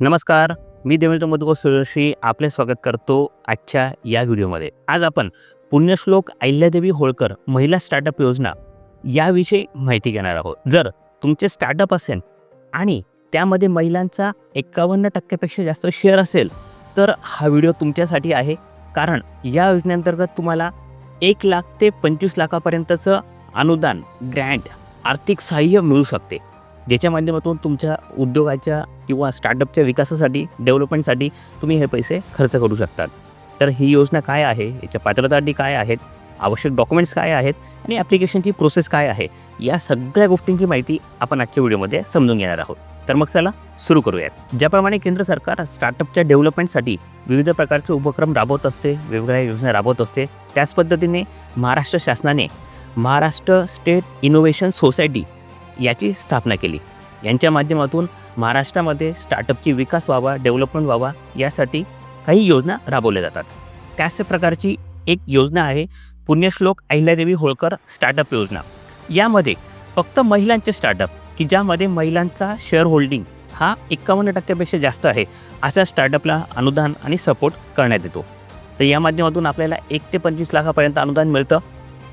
नमस्कार मी देवेंद्र मधुकर सूर्यश्री आपले स्वागत करतो आजच्या या व्हिडिओमध्ये. आज आपण पुण्यश्लोक अहिल्यादेवी होळकर महिला स्टार्टअप योजना याविषयी माहिती घेणार आहोत. जर तुमचे स्टार्टअप असेल आणि त्यामध्ये महिलांचा एकावन्न टक्क्यापेक्षा जास्त शेअर असेल तर हा व्हिडिओ तुमच्यासाठी आहे. कारण या योजनेअंतर्गत तुम्हाला एक लाख ते पंचवीस लाखापर्यंतचं अनुदान ग्रँट आर्थिक सहाय्य मिळू शकते. ज्याच्या माध्यमातून तुमच्या उद्योगाच्या किंवा स्टार्टअपच्या विकासासाठी डेव्हलपमेंटसाठी तुम्ही हे पैसे खर्च करू शकतात. तर ही योजना काय आहे? याच्या पात्रता अटी काय आहेत? आवश्यक डॉक्युमेंट्स काय आहेत? आणि ॲप्लिकेशनची प्रोसेस काय आहे? या सगळ्या गोष्टींची माहिती आपण आजच्या व्हिडिओमध्ये समजून घेणार आहोत. तर मग चला सुरू करूयात. ज्याप्रमाणे केंद्र सरकार स्टार्टअपच्या डेव्हलपमेंटसाठी विविध प्रकारचे उपक्रम राबवत असते वेगवेगळ्या योजना राबवत असते त्याच पद्धतीने महाराष्ट्र शासनाने महाराष्ट्र स्टेट इनोव्हेशन सोसायटी याची स्थापना केली. यांच्या माध्यमातून महाराष्ट्रामध्ये स्टार्टअपची विकास व्हावा डेव्हलपमेंट व्हावा यासाठी काही योजना राबवल्या जातात. त्याच प्रकारची एक योजना आहे पुण्यश्लोक अहिल्यादेवी होळकर स्टार्टअप योजना. यामध्ये फक्त महिलांचे स्टार्टअप की ज्यामध्ये महिलांचा शेअर होल्डिंग हा एक्कावन्न टक्क्यापेक्षा जास्त आहे अशा स्टार्टअपला अनुदान आणि सपोर्ट करण्यात येतो. तर या माध्यमातून आपल्याला एक ते पंचवीस लाखापर्यंत अनुदान मिळतं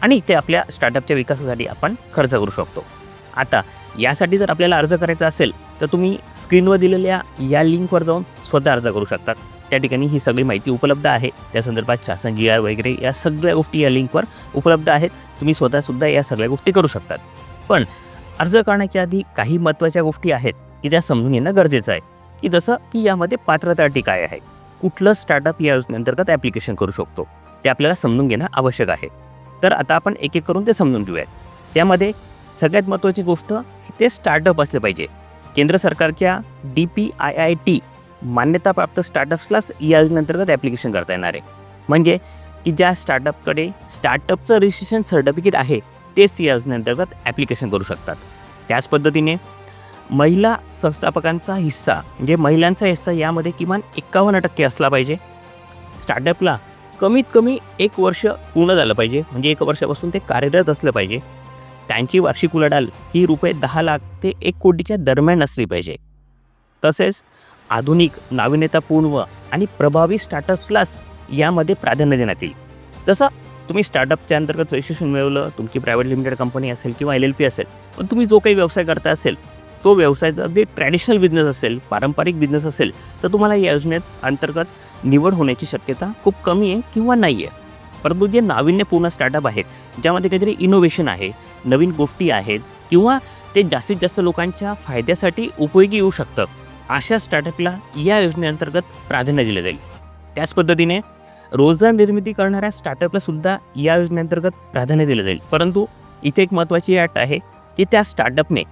आणि ते आपल्या स्टार्टअपच्या विकासासाठी आपण खर्च करू शकतो. आता यासाठी जर आपल्याला अर्ज करायचा असेल तर तुम्ही स्क्रीनवर दिलेल्या या लिंकवर जाऊन स्वतः अर्ज करू शकतात. त्या ठिकाणी ही सगळी माहिती उपलब्ध आहे. त्या संदर्भात शासन जी आर वगैरे या सगळ्या गोष्टी या लिंकवर उपलब्ध आहेत. तुम्ही स्वतःसुद्धा या सगळ्या गोष्टी करू शकतात. पण अर्ज करण्याच्या आधी काही महत्त्वाच्या गोष्टी आहेत की त्या समजून घेणं गरजेचं आहे. की जसं की यामध्ये पात्रता अटी काय आहे? कुठलं स्टार्टअप या योजनेअंतर्गत ॲप्लिकेशन करू शकतो? ते आपल्याला समजून घेणं आवश्यक आहे. तर आता आपण एक एक करून ते समजून घेऊयात. त्यामध्ये सगळ्यात महत्त्वाची गोष्ट ते स्टार्टअप असले पाहिजे. केंद्र सरकारच्या D P I I T मान्यताप्राप्त स्टार्टअप्सलाच योजनेअंतर्गत ॲप्लिकेशन करता येणार आहे. म्हणजे की ज्या स्टार्टअपकडे स्टार्टअपचं रजिस्ट्रेशन सर्टिफिकेट आहे तेच योजनेअंतर्गत ॲप्लिकेशन करू शकतात. त्याच पद्धतीने महिला संस्थापकांचा हिस्सा म्हणजे महिलांचा हिस्सा यामध्ये किमान एकावन्न टक्के असला पाहिजे. स्टार्टअपला कमीत कमी एक वर्ष पूर्ण झालं पाहिजे म्हणजे एक वर्षापासून ते कार्यरत असलं पाहिजे. त्यांची वार्षिक उलाढाल ही रुपये दहा लाख ते एक कोटीच्या दरम्यान असली पाहिजे. तसेच आधुनिक नाविन्यतापूर्ण आणि प्रभावी स्टार्टअप्सलाच यामध्ये प्राधान्य देण्यात येईल. तसं तुम्ही स्टार्टअपच्या अंतर्गत रजिस्ट्रेशन मिळवलं तुमची प्रायव्हेट लिमिटेड कंपनी असेल किंवा एल एल पी असेल पण तुम्ही जो काही व्यवसाय करता असेल तो व्यवसायचा जे अगदी ट्रॅडिशनल बिझनेस असेल पारंपरिक बिझनेस असेल तर तुम्हाला या योजनेत अंतर्गत निवड होण्याची शक्यता खूप कमी आहे किंवा नाही आहे परंतु जे नाविन्यपूर्ण स्टार्टअप आहेत ज्यामध्ये काहीतरी इनोव्हेशन आहे नवीन गोष्टी आहेत किंवा ते जास्तीत जास्त लोकांच्या फायद्यासाठी उपयोगी येऊ शकतं अशा स्टार्टअपला या योजनेअंतर्गत प्राधान्य दिलं जाईल. त्याच पद्धतीने रोजगार निर्मिती करणाऱ्या स्टार्टअपला सुद्धा या योजनेअंतर्गत प्राधान्य दिलं जाईल. परंतु इथे एक महत्त्वाची अट आहे की त्या स्टार्टअपने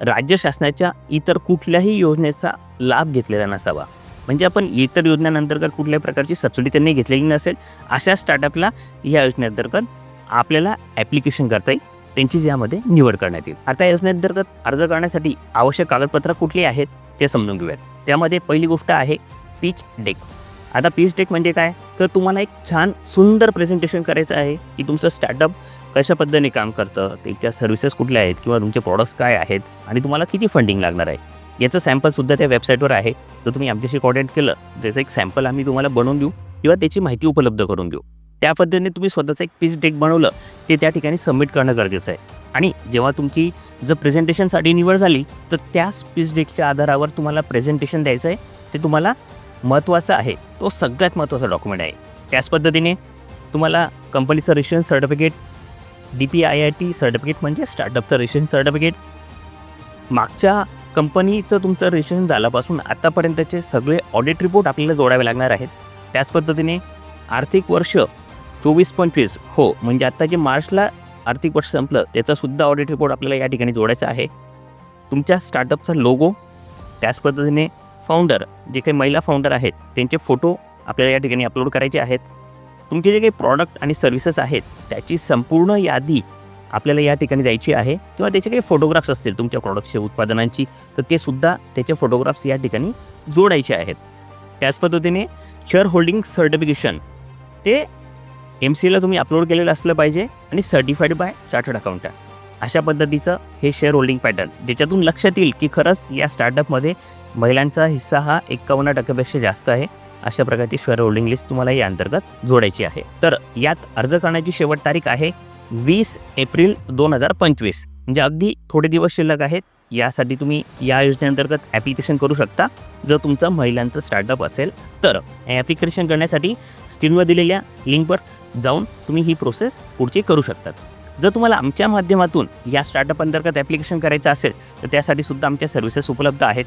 राज्य शासनाच्या इतर कुठल्याही योजनेचा लाभ घेतलेला नसावा. म्हणजे आपण इतर योजनांअंतर्गत कुठल्याही प्रकारची सबसिडी त्यांनी घेतलेली नसेल अशा स्टार्टअपला या योजनेअंतर्गत आपल्याला ॲप्लिकेशन करता येईल. त्यांची यामध्ये निवड करण्यात येईल. आता योजनेअंतर्गत अर्ज करण्यासाठी आवश्यक कागदपत्र कुठली आहेत ते समजून घेऊयात. त्यामध्ये पहिली गोष्ट आहे पीच डेक आता पीच डेक म्हणजे काय? तर तुम्हाला एक छान सुंदर प्रेझेंटेशन करायचं आहे की तुमचं स्टार्टअप कशा पद्धतीने काम करतं त्याच्या सर्व्हिसेस कुठल्या आहेत किंवा तुमचे प्रॉडक्ट्स काय आहेत आणि तुम्हाला किती फंडिंग लागणार आहे. याचं सॅम्पलसुद्धा त्या वेबसाईटवर आहे. तर तुम्ही आमच्याशी कॉन्टॅक्ट केलं. त्याचं एक सॅम्पल आम्ही तुम्हाला बनवून देऊ किंवा त्याची माहिती उपलब्ध करून देऊ. त्या पद्धतीने तुम्ही स्वतःचं एक पीच डेक बनवलं ते त्या ठिकाणी सबमिट करणं गरजेचं आहे. आणि जेव्हा तुमची जर प्रेझेंटेशनसाठी निवड झाली तर त्याच स्पीच डेकच्या आधारावर तुम्हाला प्रेझेंटेशन द्यायचं आहे. ते तुम्हाला महत्त्वाचं आहे. तो सगळ्यात महत्त्वाचा डॉक्युमेंट आहे. त्याच पद्धतीने तुम्हाला कंपनीचं registration certificate D P I I T certificate म्हणजे स्टार्टअपचं रजिस्ट्रेशन सर्टिफिकेट मागच्या कंपनीचं तुमचं रजिस्ट्रेशन झाल्यापासून आतापर्यंतचे सगळे ऑडिट रिपोर्ट आपल्याला जोडावे लागणार आहेत. त्याच पद्धतीने आर्थिक वर्ष चोवीस पंचवीस. हो म्हणजे आत्ता जे मार्चला आर्थिक वर्ष संपलं त्याचासुद्धा ऑडिट रिपोर्ट आपल्याला या ठिकाणी जोडायचा आहे. तुमच्या स्टार्टअपचा लोगो त्याच पद्धतीने फाउंडर जे काही महिला फाउंडर आहेत त्यांचे फोटो आपल्याला या ठिकाणी अपलोड करायचे आहेत. तुमचे जे काही प्रॉडक्ट आणि सर्व्हिसेस आहेत त्याची संपूर्ण यादी आपल्याला या ठिकाणी जायची आहे. किंवा त्याचे काही फोटोग्राफ्स असतील तुमच्या प्रॉडक्टचे उत्पादनांची तर ते सुद्धा त्याचे फोटोग्राफ्स या ठिकाणी जोडायचे आहेत. त्याच पद्धतीने शेअर होल्डिंग सर्टिफिकेशन ते एम सीला तुम्ही अपलोड केलेलं असलं पाहिजे आणि सर्टिफाईड बाय चार्टर्ड अकाउंटंट अशा पद्धतीचं हे शेअर होल्डिंग पॅटर्न ज्याच्यातून लक्षात येईल की खरंच या स्टार्टअपमध्ये महिलांचा हिस्सा हा एक्कावन्न टक्क्यापेक्षा जास्त आहे अशा प्रकारची शेअर होल्डिंग लिस्ट तुम्हाला या अंतर्गत जोडायची आहे. तर यात अर्ज करण्याची शेवट तारीख आहे वीस एप्रिल दोन हजार पंचवीस. म्हणजे अगदी थोडे दिवस शिल्लक आहेत. यासाठी तुम्ही या योजनेअंतर्गत ॲप्लिकेशन करू शकता. जर तुमचं महिलांचं स्टार्टअप असेल तर. ॲप्लिकेशन करण्यासाठी स्क्रीनवर दिलेल्या लिंकवर जाऊन तुम्ही ही प्रोसेस पुढची करू शकतात. जर तुम्हाला आमच्या माध्यमातून या स्टार्टअप अंतर्गत ॲप्लिकेशन करायचं असेल तर त्यासाठी सुद्धा आमच्या सर्व्हिसेस उपलब्ध आहेत.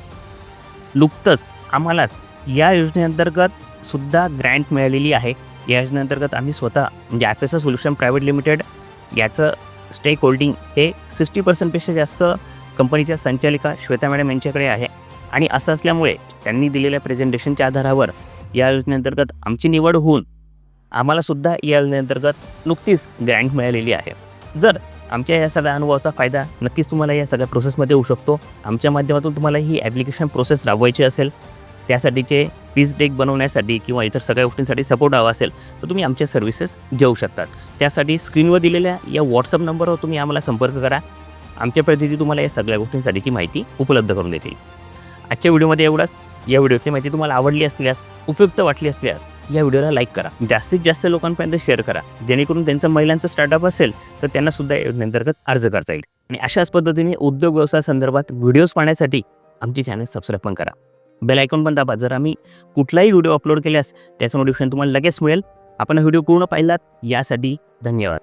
नुकतंच आम्हालाच या योजनेअंतर्गत सुद्धा ग्रँट मिळालेली आहे. या योजनेअंतर्गत आम्ही स्वतः म्हणजे F S solution private limited याचं स्टेक होल्डिंग हे सिक्स्टी पर्सेंटपेक्षा जास्त कंपनीच्या संचालिका श्वेता मॅडम यांच्याकडे आहे. आणि असं असल्यामुळे त्यांनी दिलेल्या प्रेझेंटेशनच्या आधारावर या योजनेअंतर्गत आमची निवड होऊन आम्हालासुद्धा ई एल अंतर्गत नुकतीच ग्रँट मिळालेली आहे. जर आमच्या या सगळ्या अनुभवाचा फायदा नक्कीच तुम्हाला या सगळ्या प्रोसेसमध्ये होऊ शकतो. आमच्या माध्यमातून तुम्हाला ही ॲप्लिकेशन प्रोसेस राबवायची असेल त्यासाठीचे पीस डेक बनवण्यासाठी किंवा इतर सगळ्या गोष्टींसाठी सपोर्ट हवा असेल तर तुम्ही आमच्या सर्व्हिसेस घेऊ शकतात. त्यासाठी स्क्रीनवर दिलेल्या या व्हॉट्सअप नंबरवर तुम्ही आम्हाला संपर्क करा. आमच्या प्रतिनिधी तुम्हाला या सगळ्या गोष्टींसाठीची माहिती उपलब्ध करून देतील. आजच्या व्हिडिओमध्ये एवढंच. या व्हिडिओची माहिती तुम्हाला आवडली असल्यास उपयुक्त वाटली असल्यास या व्हिडिओला लाईक करा. जास्तीत जास्त लोकांपर्यंत शेअर करा. जेणेकरून त्यांचं महिलांचं स्टार्टअप असेल तर त्यांना सुद्धा योजनेअंतर्गत अर्ज करता येईल. आणि अशाच पद्धतीने उद्योग व्यवसाय संदर्भात व्हिडिओज पाहण्यासाठी आमची चॅनल सबस्क्राईब पण करा. बेल आयकॉन पण दाबा. जर आम्ही कुठलाही व्हिडिओ अपलोड केल्यास त्याचं नोटिफिकेशन तुम्हाला लगेच मिळेल. आपण व्हिडिओ पूर्ण पाहिलात. यासाठी धन्यवाद.